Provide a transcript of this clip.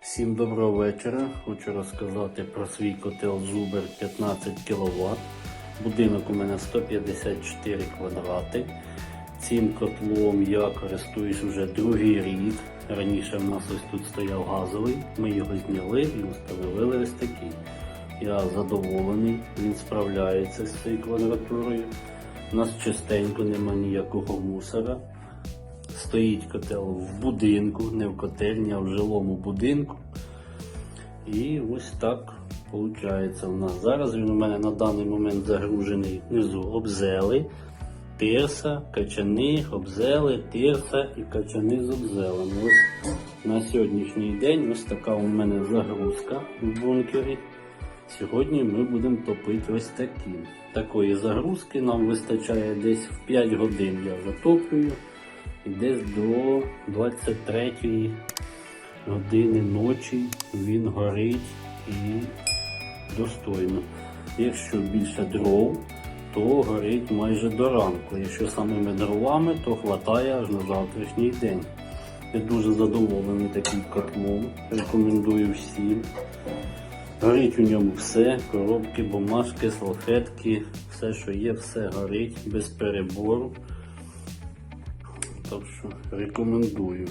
Всім доброго вечора. Хочу розказати про свій котел Зубер 15 кВт. Будинок у мене 154 квадрати. Цим котлом я користуюсь вже другий рік. Раніше в нас ось тут стояв газовий. Ми його зняли і встановили ось такий. Я задоволений, він справляється з цією квадратурою. У нас чистенько, нема ніякого мусора. Стоїть котел в будинку, не в котельні, а в жилому будинку. І ось так виходить у нас. Зараз він у мене на даний момент загружений внизу обзели, тирса, качани, обзели, тирса і качани з обзелами. Ось на сьогоднішній день ось така у мене загрузка в бункері. Сьогодні ми будемо топити ось такі. Такої загрузки нам вистачає десь в 5 годин я затоплюю. І десь до 23 години ночі він горить і достойно. Якщо більше дров, то горить майже до ранку. Якщо самими дровами, то хватає аж на завтрашній день. Я дуже задоволений таким котлом. Рекомендую всім. Горить у ньому все, коробки, бумажки, салфетки, все, що є, все горить без перебору. Так що рекомендую.